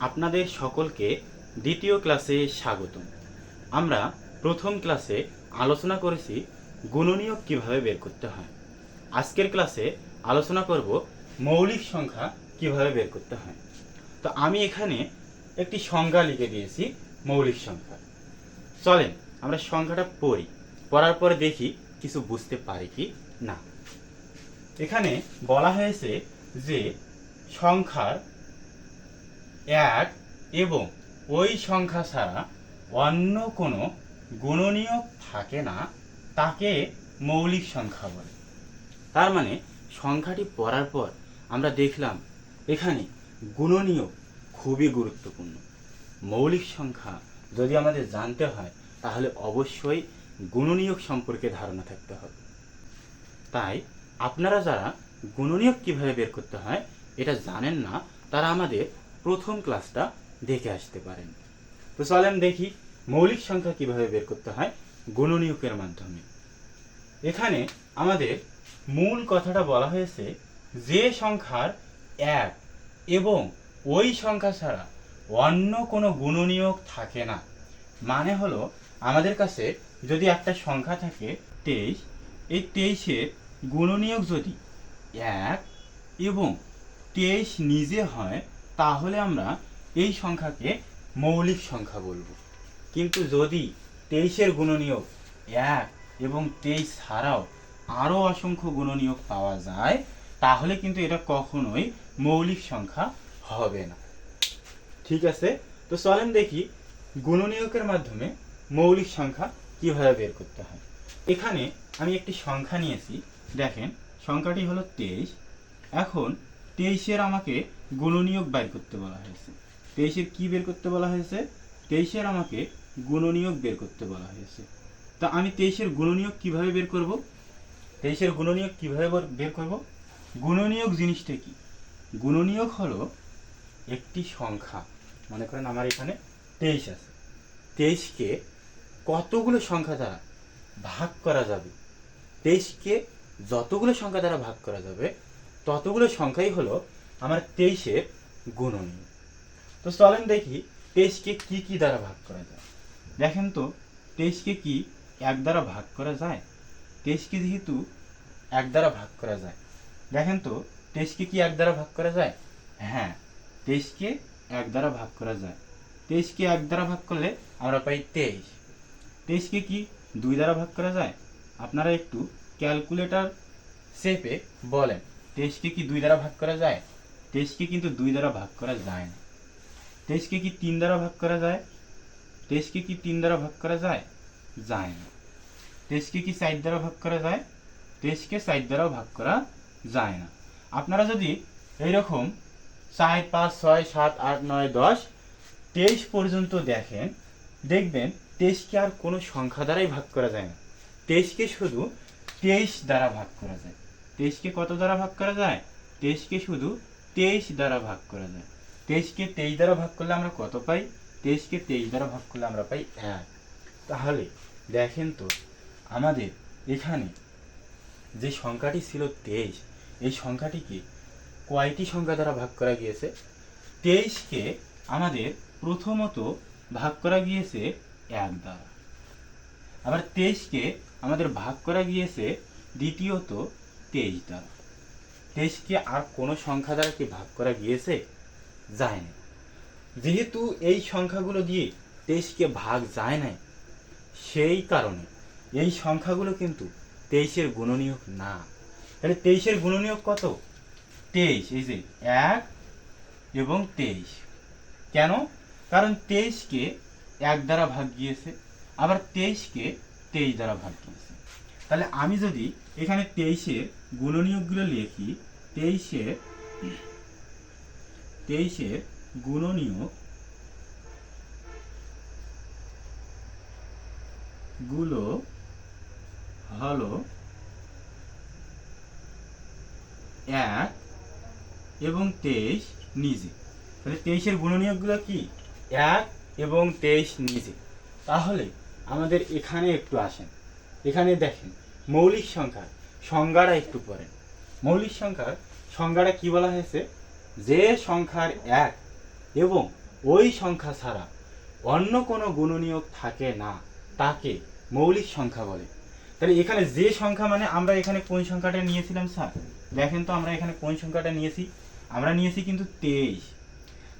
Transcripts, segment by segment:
আপনাদের সকলকে দ্বিতীয় ক্লাসে স্বাগতম। আমরা প্রথম ক্লাসে আলোচনা করেছি গুণনীয়ক কীভাবে বের করতে হয়। আজকের ক্লাসে আলোচনা করব মৌলিক সংখ্যা কীভাবে বের করতে হয়। তো আমি এখানে একটি সংজ্ঞা লিখে দিয়েছি, মৌলিক সংখ্যা। চলেন আমরা সংখ্যাটা পড়ি। পড়ার পরে দেখি কিছু বুঝতে পারি কি না। এখানে বলা হয়েছে যে সংখ্যার এক এবং ওই সংখ্যা ছাড়া অন্য কোনো গুণনীয়ক থাকে না, তাকে মৌলিক সংখ্যা বলে। তার মানে সংখ্যাটি পড়ার পর আমরা দেখলাম এখানে গুণনীয়ক খুবই গুরুত্বপূর্ণ। মৌলিক সংখ্যা যদি আমাদের জানতে হয়, তাহলে অবশ্যই গুণনীয়ক সম্পর্কে ধারণা থাকতে হবে। তাই আপনারা যারা গুণনীয়ক কীভাবে বের করতে হয়, এটা জানেন না, তারা আমাদের প্রথম ক্লাসটা দেখে আসতে পারেন। তো চলেন দেখি মৌলিক সংখ্যা কীভাবে বের করতে হয় গুণনীয়কের মাধ্যমে। এখানে আমাদের মূল কথাটা বলা হয়েছে যে সংখ্যার এক এবং ওই সংখ্যা ছাড়া অন্য কোনো গুণনীয়ক থাকে না। মানে হলো আমাদের কাছে যদি একটা সংখ্যা থাকে তেইশ, এই তেইশের গুণনীয়ক যদি এক এবং তেইশ নিজে হয় তাহলে আমরা এই সংখ্যাকে মৌলিক সংখ্যা বলব। কিন্তু যদি তেইশের গুণনীয়ক এক এবং তেইশ ছাড়াও আরও অসংখ্য গুণনীয়ক পাওয়া যায়, তাহলে কিন্তু এটা কখনোই মৌলিক সংখ্যা হবে না। ঠিক আছে? তো চলেন দেখি গুণনীয়কের মাধ্যমে মৌলিক সংখ্যা কীভাবে বের করতে হয়। এখানে আমি একটি সংখ্যা নিয়েছি। দেখেন, সংখ্যাটি হলো তেইশ। এখন তেইশের আমাকে গুণনীয়ক বের করতে বলা হয়েছে। তেইশের কি বের করতে বলা হয়েছে? তেইশের আমাকে গুণনীয়ক বের করতে বলা হয়েছে। তা আমি তেইশের গুণনীয়ক কীভাবে বের করব? তেইশের গুণনীয়ক কীভাবে বের- করব? গুণনীয়ক জিনিসটা কি? গুণনীয়ক হলো একটি সংখ্যা। মনে করেন আমার এখানে তেইশ আছে। তেইশকে কতগুলো সংখ্যা দ্বারা ভাগ করা যাবে? তেইশকে যতগুলো সংখ্যা দ্বারা ভাগ করা যাবে ততগুলো সংখ্যাই হলো আমার তেইশের গুণনীয় তো চলেন দেখি তেইশকে কি কি দ্বারা ভাগ করা যায়। দেখেন তো, তেইশকে কি এক দ্বারা ভাগ করা যায়? তেইশকে যেহেতু এক দ্বারা ভাগ করা যায়, দেখেন তো, তেইশকে কি এক দ্বারা ভাগ করা যায়? হ্যাঁ তেইশকে এক দ্বারা ভাগ করা যায়। তেইশকে এক দ্বারা ভাগ করলে আমরা পাই তেইশ। তেইশকে কি দুই দ্বারা ভাগ করা যায়? আপনারা একটু ক্যালকুলেটর শেপে বলেন। তেইশকে কি দুই দ্বারা ভাগ করা যায়? তেইশকে কিন্তু দুই দ্বারা ভাগ করা যায় না। তেইশকে কি তিন দ্বারা ভাগ করা যায়? তেইশকে কি তিন দ্বারা ভাগ করা যায়? যায় না। তেইশকে কি সাইড দ্বারা ভাগ করা যায়? তেইশকে সাইড দ্বারাও ভাগ করা যায় না। আপনারা যদি এইরকম চার, পাঁচ, ছয়, সাত, আট, নয়, দশ তেইশ পর্যন্ত দেখেন, দেখবেন তেইশকে আর কোনো সংখ্যা দ্বারাই ভাগ করা যায় না। তেইশকে শুধু তেইশ দ্বারা ভাগ করা যায়। তেইশকে কত দ্বারা ভাগ করা যায়? তেইশকে শুধু তেইশ দ্বারা ভাগ করা যায়। তেইশকে তেইশ দ্বারা ভাগ করলে আমরা কত পাই? তেইশকে তেইশ দ্বারা ভাগ করলে আমরা পাই এক। তাহলে দেখেন তো, আমাদের এখানে যে সংখ্যাটি ছিল তেইশ, এই সংখ্যাটিকে কয়টি সংখ্যা দ্বারা ভাগ করা গিয়েছে? তেইশকে আমাদের প্রথমত ভাগ করা গিয়েছে এক দ্বারা। আবার তেইশকে আমাদের ভাগ করা গিয়েছে দ্বিতীয়ত তেইশ দ্বারা তেইশকে আর কোনো সংখ্যা দ্বারা কি ভাগ করা গিয়েছে? যায় না যেহেতু এই সংখ্যাগুলো দিয়ে তেইশকে ভাগ যায় না সেই কারণে এই সংখ্যাগুলো কিন্তু তেইশের গুণনীয়ক না। তাহলে তেইশের গুণনীয়ক কত? তেইশ, এই যে এক এবং তেইশ। কেন? কারণ তেইশকে এক দ্বারা ভাগ গিয়েছে, আবার তেইশকে তেইশ দ্বারা ভাগ গিয়েছে। তাহলে আমি যদি এখানে তেইশের গুণনীয়কগুলো লিখি তেইশের তেইশের গুণনীয়কগুলো হলো এক এবং তেইশ নিজে। তাহলে তেইশের গুণনীয়কগুলো কি? এক এবং তেইশ নিজে। তাহলে আমাদের এখানে একটু আসেন। এখানে দেখেন, মৌলিক সংখ্যার সংজ্ঞাটা একটু পড়েন মৌলিক সংখ্যার সংজ্ঞাটা কি বলা হয়েছে? যে সংখ্যার এক এবং ওই সংখ্যা ছাড়া অন্য কোনো গুণনীয়ক থাকে না, তাকে মৌলিক সংখ্যা বলে। তাহলে এখানে যে সংখ্যা মানে আমরা এখানে কোন সংখ্যাটা নিয়েছিলাম, স্যার? দেখেন তো আমরা এখানে কোন সংখ্যাটা নিয়েছি? আমরা নিয়েছি কিন্তু তেইশ।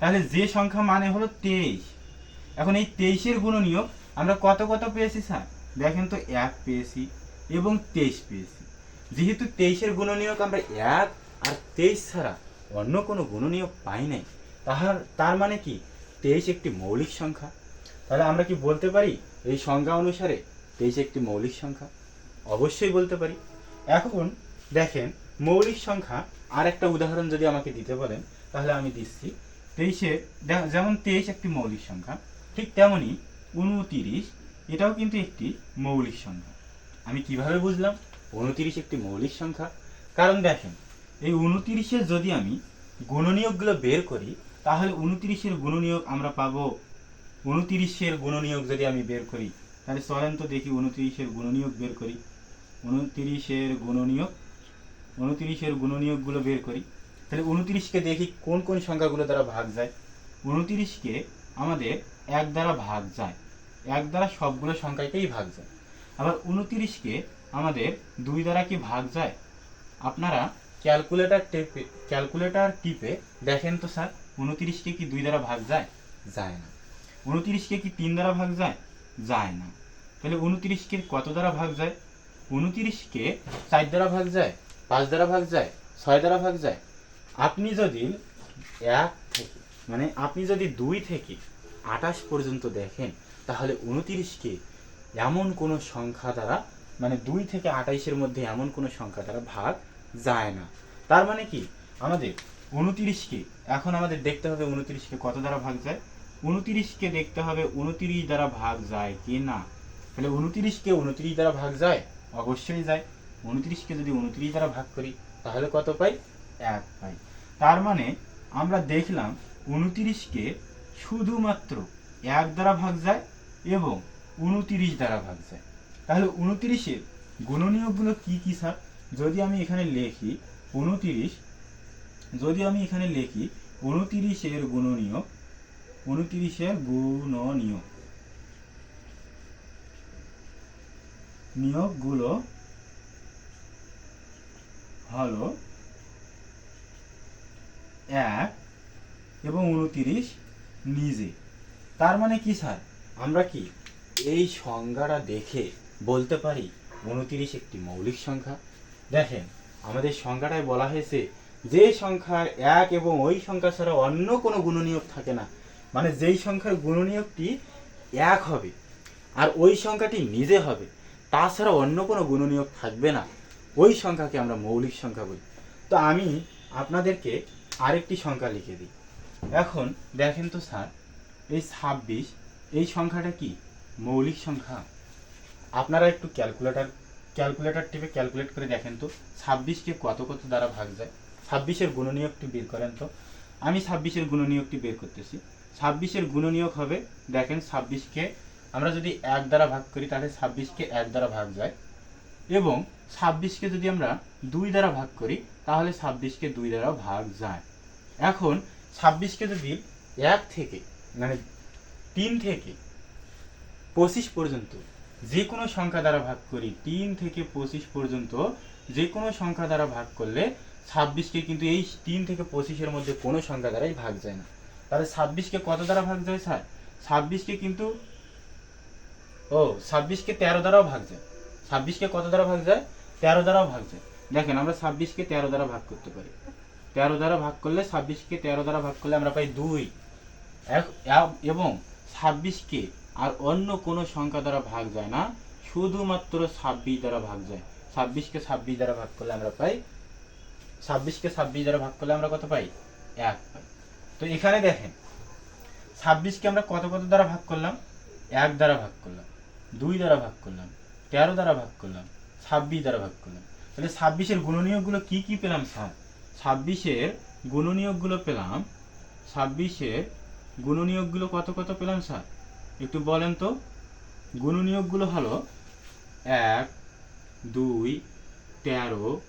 তাহলে যে সংখ্যা মানে হলো তেইশ। এখন এই তেইশের গুণনীয়ক আমরা কত কত পেয়েছি, স্যার? দেখেন তো এক পেয়েছি এবং তেইশ পেয়েছি। যেহেতু তেইশের গুণনীয়ক আমরা এক আর তেইশ ছাড়া অন্য কোনো গুণনীয়ক পাই নাই, তাহার, তার মানে কি? তেইশ একটি মৌলিক সংখ্যা। তাহলে আমরা কি বলতে পারি? এই সংজ্ঞা অনুসারে তেইশ একটি মৌলিক সংখ্যা? অবশ্যই বলতে পারি। এখন দেখেন, মৌলিক সংখ্যা আর একটা উদাহরণ যদি আমাকে দিতে বলেন, তাহলে আমি দিচ্ছি। তেইশে যেমন তেইশ একটি মৌলিক সংখ্যা, ঠিক তেমনই উনতিরিশ এটাও কিন্তু একটি মৌলিক সংখ্যা। আমি কীভাবে বুঝলাম? উনতিরিশ একটি মৌলিক সংখ্যা। কারণ দেখেন, এই উনতিরিশের যদি আমি গুণনীয়কগুলো বের করি, তাহলে উনতিরিশের গুণনীয়ক আমরা পাবো। উনতিরিশের গুণনীয়ক যদি আমি বের করি, তাহলে চলেন তো দেখি উনতিরিশের গুণনীয়ক বের করি। উনতিরিশের গুণনীয়ক উনতিরিশের গুণনীয়কগুলো বের করি। তাহলে উনতিরিশকে দেখি কোন কোন সংখ্যাগুলো দ্বারা ভাগ যায়। উনতিরিশকে আমাদের এক দ্বারা ভাগ যায়। এক দ্বারা সবগুলো সংখ্যাকেই ভাগ যায়। আবার উনতিরিশকে আমাদের দুই দ্বারা কি ভাগ যায়? আপনারা ক্যালকুলেটর টেপে, ক্যালকুলেটর টিপে দেখেন তো স্যার, উনতিরিশকে কি দুই দ্বারা ভাগ যায়? যায় না। উনতিরিশকে কি তিন দ্বারা ভাগ যায়? যায় না। তাহলে উনতিরিশকে কত দ্বারা ভাগ যায়? উনতিরিশকে চার দ্বারা ভাগ যায়? পাঁচ দ্বারা ভাগ যায়? ছয় দ্বারা ভাগ যায়? আপনি যদি এক থেকে মানে আপনি যদি দুই থেকে আঠাশ পর্যন্ত দেখেন, তাহলে উনতিরিশকে এমন কোনো সংখ্যা দ্বারা মানে দুই থেকে আঠাইশের মধ্যে এমন কোনো সংখ্যা দ্বারা ভাগ যায় না। তার মানে কি? আমাদের উনতিরিশকে, এখন আমাদের দেখতে হবে উনতিরিশকে কত দ্বারা ভাগ যায়? উনতিরিশকে দেখতে হবে উনতিরিশ দ্বারা ভাগ যায় কি না? তাহলে উনতিরিশকে উনতিরিশ দ্বারা ভাগ যায়? অবশ্যই যায়। উনতিরিশকে যদি উনতিরিশ দ্বারা ভাগ করি, তাহলে কত পাই? এক পাই। তার মানে আমরা দেখলাম উনতিরিশকে শুধুমাত্র এক দ্বারা ভাগ যায় এবং উনতিরিশ দ্বারা ভাগ যায়। তাহলে উনতিরিশের গুণনীয়কগুলো কি কি, স্যার? যদি আমি এখানে লিখি উনতিরিশ, যদি আমি এখানে লিখি উনতিরিশের গুণনীয়ক উনতিরিশের গুণনীয়ক নিয়োগগুলো হলো এক এবং উনতিরিশ নিজে। তার মানে কি, স্যার? আমরা কি এই সংজ্ঞাটা দেখে বলতে পারি উনতিরিশ একটি মৌলিক সংখ্যা? দেখেন, আমাদের সংখ্যাটায় বলা হয়েছে যে সংখ্যার এক এবং ওই সংখ্যা ছাড়া অন্য কোনো গুণনীয়ক থাকে না। মানে যেই সংখ্যার গুণনীয়কটি এক হবে আর ওই সংখ্যাটি নিজে হবে তাছাড়া অন্য কোনো গুণনীয়ক থাকবে না। ওই সংখ্যাকে আমরা মৌলিক সংখ্যা বলি। তো আমি আপনাদেরকে আরেকটি সংখ্যা লিখে দিই। এখন দেখেন তো স্যার, এই ছাব্বিশ, এই সংখ্যাটা কি? মৌলিক সংখ্যা। আপনারা একটু ক্যালকুলেটার, ক্যালকুলেটর টিপে ক্যালকুলেট করে দেখেন তো, ছাব্বিশকে কত কত দ্বারা ভাগ যায়? ছাব্বিশের গুণনীয়কটি বের করেন তো। আমি ছাব্বিশের গুণনীয়কটি বের করতেছি। ছাব্বিশের গুণনীয়ক হবে, দেখেন ছাব্বিশকে, আমরা যদি এক দ্বারা ভাগ করি, তাহলে ছাব্বিশকে এক দ্বারা ভাগ যায়। এবং ছাব্বিশকে যদি আমরা দুই দ্বারা ভাগ করি, তাহলে ছাব্বিশকে দুই দ্বারা ভাগ যায়। এখন ছাব্বিশকে যদি এক থেকে মানে তিন থেকে পঁচিশ পর্যন্ত যে কোনো সংখ্যা দ্বারা ভাগ করি, তিন থেকে পঁচিশ পর্যন্ত যে কোনো সংখ্যা দ্বারা ভাগ করলে ছাব্বিশকে কিন্তু এই তিন থেকে পঁচিশের মধ্যে কোনো সংখ্যা দ্বারাই ভাগ যায় না। তাহলে ছাব্বিশকে কত দ্বারা ভাগ যায় স্যার? ছাব্বিশকে কিন্তু, ও ছাব্বিশকে তেরো দ্বারাও ভাগ যায়। ছাব্বিশকে কত দ্বারা ভাগ যায়? তেরো দ্বারাও ভাগ যায়। দেখেন আমরা ছাব্বিশকে তেরো দ্বারা ভাগ করতে পারি। তেরো দ্বারা ভাগ করলে ছাব্বিশকে তেরো দ্বারা ভাগ করলে আমরা পাই দুই এবং ছাব্বিশকে আর অন্য কোনো সংখ্যা দ্বারা ভাগ যায় না শুধুমাত্র ছাব্বিশ দ্বারা ভাগ যায় ছাব্বিশকে ছাব্বিশ দ্বারা ভাগ করলে আমরা পাই ছাব্বিশকে ছাব্বিশ দ্বারা ভাগ করলে আমরা কত পাই এক পাই তো এখানে দেখেন ছাব্বিশকে আমরা কত কত দ্বারা ভাগ করলাম এক দ্বারা ভাগ করলাম দুই দ্বারা ভাগ করলাম তেরো দ্বারা ভাগ করলাম ছাব্বিশ দ্বারা ভাগ করলাম তাহলে ছাব্বিশের গুণনীয়গুলো কি কি পেলাম স্যার ছাব্বিশের গুণনীয়কগুলো পেলাম। ছাব্বিশের গুণনীয়কগুলো কত কত পেলাম স্যার? একটু বলেন তো। গুণনীয়কগুলো হলো এক, দুই, তেরো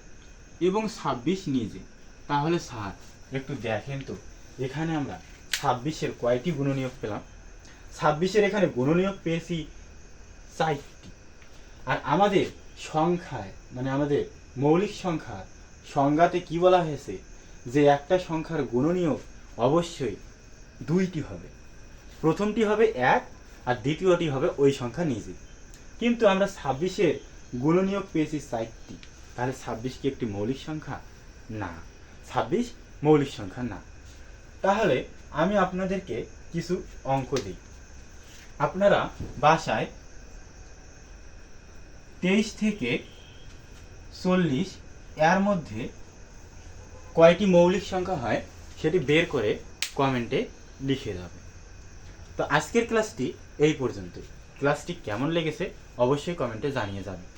এবং ছাব্বিশ নিজে তাহলে স্যার, একটু দেখেন তো। এখানে আমরা ছাব্বিশের কয়টি গুণনীয়ক পেলাম? ছাব্বিশের এখানে গুণনীয়ক পেয়েছি চারটি। আর আমাদের সংখ্যায় মানে আমাদের মৌলিক সংখ্যা সংজ্ঞাতে কি বলা হয়েছে যে একটা সংখ্যার গুণনীয়ক অবশ্যই দুইটি হবে। প্রথমটি হবে এক আর দ্বিতীয়টি হবে ওই সংখ্যা নিজে। কিন্তু আমরা ছাব্বিশের গুণনীয়ক পেয়েছি চারটি। তাহলে ছাব্বিশ কি একটি মৌলিক সংখ্যা? না। ছাব্বিশ মৌলিক সংখ্যা না। তাহলে আমি আপনাদেরকে কিছু অঙ্ক দিই। আপনারা বাসায় তেইশ থেকে চল্লিশ এর মধ্যে কয়টি মৌলিক সংখ্যা হয় সেটি বের করে কমেন্টে লিখে যাবে তো আজকের ক্লাসটি এই পর্যন্তই। ক্লাসটি কেমন লেগেছে অবশ্যই কমেন্টে জানিয়ে যাবে।